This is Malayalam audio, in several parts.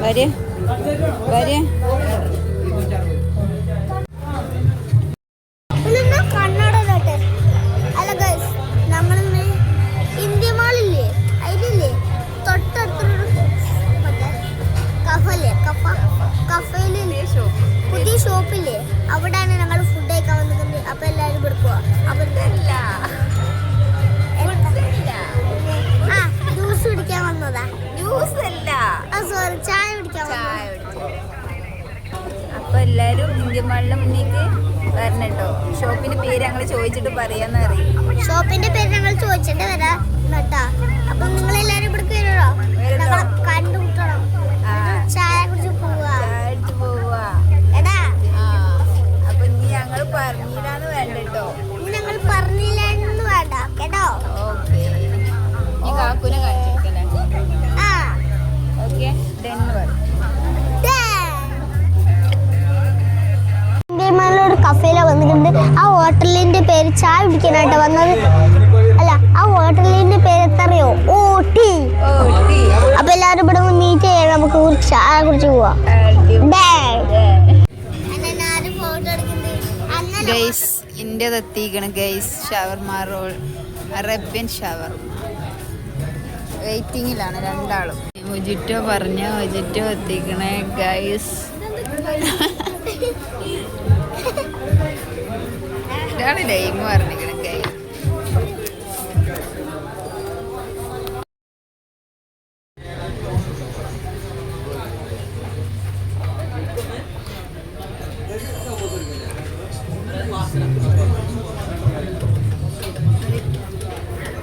വരെ വരെ മാളിന്റെ മുന്നേക്ക് വരണം കേട്ടോ ഷോപ്പിന്റെ പേര് ഞങ്ങൾ ചോദിച്ചിട്ട് പറയാന്ന് അറിയാം. ഷോപ്പിന്റെ പേര് ഞങ്ങൾ ചോദിച്ചിട്ട് വരാം കേട്ടാ. അപ്പൊ നിങ്ങൾ എല്ലാരും ഇവിടെ വരുമോ കണ്ടുമുട്ടണം. ചായ കുടിച്ച് പോവാ. എടാ. ആ. അപ്പൊ ഇനി ഞങ്ങൾ പറഞ്ഞില്ലാന്ന് വേണ്ട കേട്ടോ ഇനി ഞങ്ങൾ പറഞ്ഞില്ല എന്ന് വേണ്ട. കേട്ടോ? ഓക്കെ. കാക്കുനെ ആ. ഓക്കെ. ഡെന്ന് പറയും ഒരു വന്നിട്ടുണ്ട്. ആ ഹോട്ടലിന്റെ പേര് ചായ കുടിക്കാനായിട്ട് വന്നത്. അല്ല ആ ഹോട്ടലിന്റെ പേര് എത്രയോ? ഓ ടീ അപ്പൊ എല്ലാവരും ഇവിടെ മീറ്റ് ചെയ്യാൻ നമുക്ക് ഒരു ചായ കുടിച്ച് പോവാം. Guys India എത്തിക്കണ് guys shawarma roll Arabian shawarma വെയിറ്റിങ്ങിലാണ് രണ്ടാളും. മൊജിറ്റോ പറഞ്ഞ മൊജിറ്റോ എത്തിക്കണേ. ഗൈസ് ഇതാണ് ലൈം പറഞ്ഞിരിക്കണേ ഗൈസ്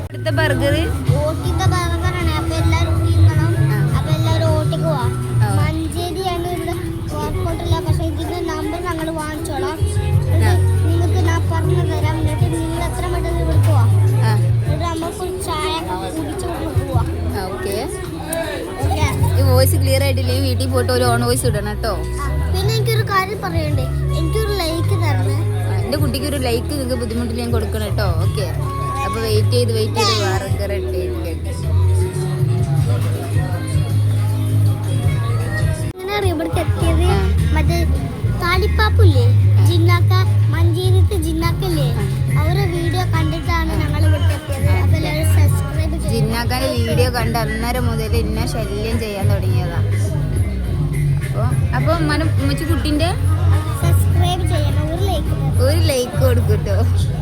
അടുത്ത ബർഗർ ആയിട്ടില്ലെങ്കിൽ വീട്ടിൽ പോയിട്ട് ഒരു ഓൺ വോയിസ് ഇടണം കേട്ടോ. പിന്നെ എനിക്കൊരു കാര്യം പറയണ്ടേ? എനിക്കൊരു ലൈക്ക് തരണേ. എന്റെ കുട്ടിക്ക് ഒരു ലൈക്ക് നിങ്ങൾക്ക് ബുദ്ധിമുട്ടിൽ ഞാൻ കൊടുക്കണം കേട്ടോ. ഓക്കെ. അപ്പോൾ വെയിറ്റ് ചെയ്ത് വെയിറ്റ് ചെയ്ത് വേറെ കയറട്ടെ അറിയാം ഇവിടേക്ക് എത്തിയത് ആ. മറ്റേ താടിപ്പാപ്പില്ലേ ജിന്നാക്ക മഞ്ചേരിത്തെ ജിന്നാക്കല്ലേ? അവരെ വീഡിയോ കണ്ടിട്ടാണ് ഞങ്ങൾ ഇവിടേക്ക് എത്തിയത് അപ്പൊ സബ്സ്ക്രൈബ് ജിന്നാക്കാന്റെ വീഡിയോ കണ്ട് അന്നേരം മുതൽ ഇന്ന ശല്യം ചെയ്യാൻ തുടങ്ങിയതാ. അപ്പോൾ അപ്പോൾ മനം ഉമ്മച്ചി കുട്ടീന്റെ സബ്സ്ക്രൈബ് ചെയ്യണം. ഒരു ലൈക്ക് ഒരു ലൈക്ക് കൊടുക്കൂട്ടോ കേട്ടോ